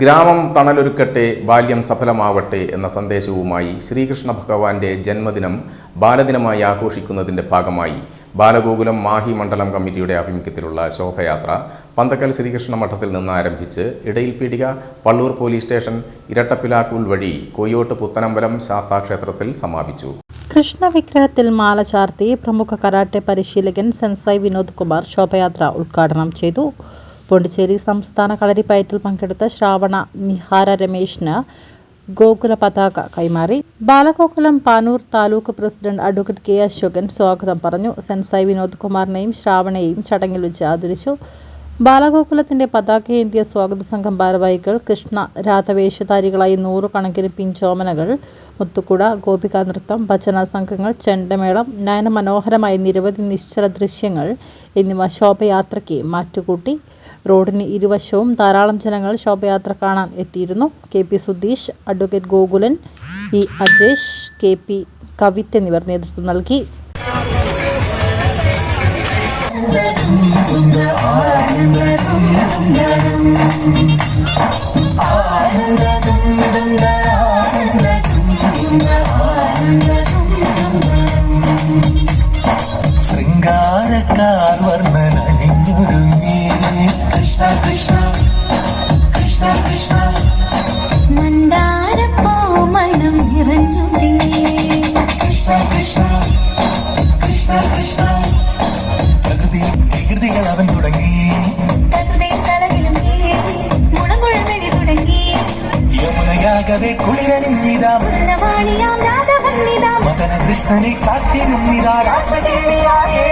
ഗ്രാമം തണലൊരുക്കട്ടെ ബാല്യം സഫലമാവട്ടെ എന്ന സന്ദേശവുമായി ശ്രീകൃഷ്ണ ഭഗവാന്റെ ജന്മദിനം ബാലദിനമായി ആഘോഷിക്കുന്നതിന്റെ ഭാഗമായി ബാലഗോകുലം മാഹി മണ്ഡലം കമ്മിറ്റിയുടെ ആഭിമുഖ്യത്തിലുള്ള ശോഭയാത്ര പന്തക്കൽ ശ്രീകൃഷ്ണ മഠത്തിൽ നിന്ന് ആരംഭിച്ച് ഇടയിൽ പീടിക പള്ളൂർ പോലീസ് സ്റ്റേഷൻ ഇരട്ടപ്പിലാക്കൂൽ വഴി കൊയ്യോട്ട് പുത്തനമ്പലം ശാസ്താക്ഷേത്രത്തിൽ സമാപിച്ചു. കൃഷ്ണവിഗ്രഹത്തിൽ മാല ചാർത്തി പ്രമുഖ കരാട്ടെ പരിശീലകൻ സെൻസായി വിനോദ് കുമാർ ശോഭയാത്ര ഉദ്ഘാടനം ചെയ്തു. പോണ്ടിച്ചേരി സംസ്ഥാന കളരിപ്പയറ്റിൽ പങ്കെടുത്ത ശ്രാവണ നിഹാര രമേശിന് ഗോകുല പതാക കൈമാറി. Balagokulam Panoor taluk president advocate K Ashokan സ്വാഗതം പറഞ്ഞു. സെൻസായി വിനോദ് കുമാറിനെയും ശ്രാവണയെയും ചടങ്ങിൽ വെച്ച് ആദരിച്ചു. ബാലഗോകുലത്തിന്റെ പതാകയേന്തിയ സ്വാഗത സംഘം ഭാരവാഹികൾ കൃഷ്ണ രാധവേഷധാരികളായി നൂറുകണക്കിന് പിഞ്ചോമനകൾ മുത്തുക്കുട ഗോപികാ നൃത്തം ഭജന സംഘങ്ങൾ ചെണ്ടമേളം നയനമനോഹരമായ നിരവധി നിശ്ചല ദൃശ്യങ്ങൾ എന്നിവ ശോഭയാത്രയ്ക്ക് മാറ്റുകൂട്ടി. റോഡിന് ഇരുവശവും ധാരാളം ജനങ്ങൾ ശോഭയാത്ര കാണാൻ എത്തിയിരുന്നു K P Sudheesh advocate Gokulan E Ajesh K P Kavith എന്നിവർ നേതൃത്വം നൽകി യമുനയാകവെ കുളിരണിഞ്ഞിതാ മദന കൃഷ്ണനെ കാത്തിരുന്നിതാ. രാസകേളിയായേ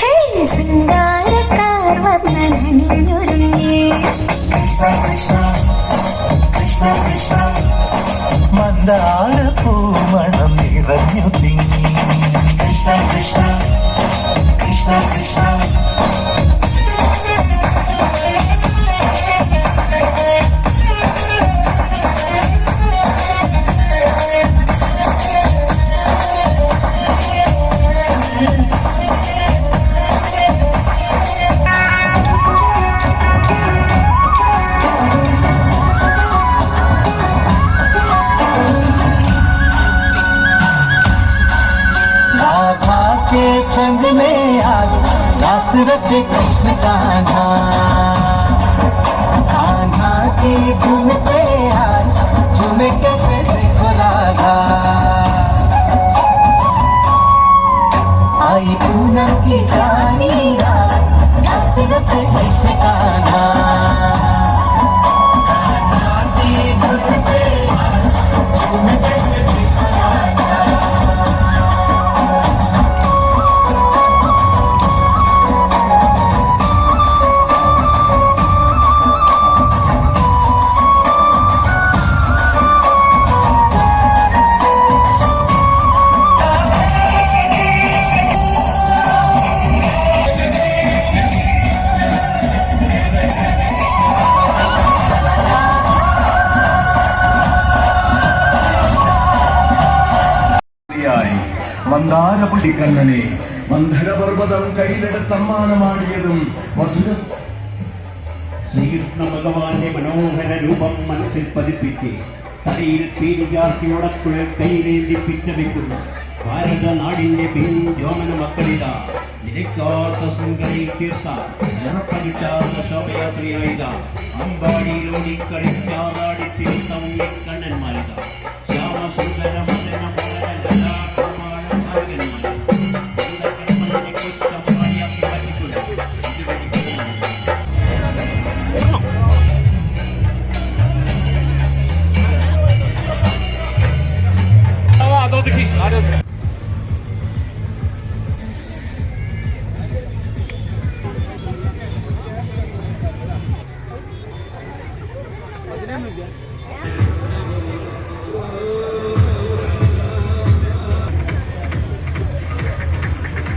ഹേ ശൃംഗാരക്കാർ വർണനണിഞ്ഞൊരുങ്ങി കൃഷ്ണ കൃഷ്ണ കൃഷ്ണ കൃഷ്ണ. മന്ദാര പൂമണം നിറഞ്ഞു തിങ്ങി. കൃഷ്ണ കൃഷ്ണ കൃഷ്ണ കൃഷ്ണ. संग में आज रास रचे कृष्ण कान्हा कान्हा की धुन पे आज झूमे कैसे देखो राधा। आई पूनम की रानी रास रचे कृष्ण മന്ദാരപുള്ളിക്കണ്ണനെ മന്ധരപർവതം കയ്യിലെടുത്തമ്മാനമാടിയതും മധുര ശ്രീകൃഷ്ണ ഭഗവാന്റെ മനോഹര രൂപം മനസ്സിൽ പതിപ്പിച്ച് തലയിൽ തീരുജാർത്തിയോടക്കുഴൽ കയ്യിലേന്തി പിച്ചവെക്കുന്ന ഭാരത നാടിന്റെ പിഞ്ചോമന മക്കളിത. നിരക്കാത്ത ശൃംഖലയിൽ തീർത്ത. ജനപ്പതിറ്റാത്ത ശോഭയാത്രയായിത. അമ്പാടിയിലോടി കളിച്ചാറാടി തീർത്ത കണ്ണന്മാരിത Né, Lembra,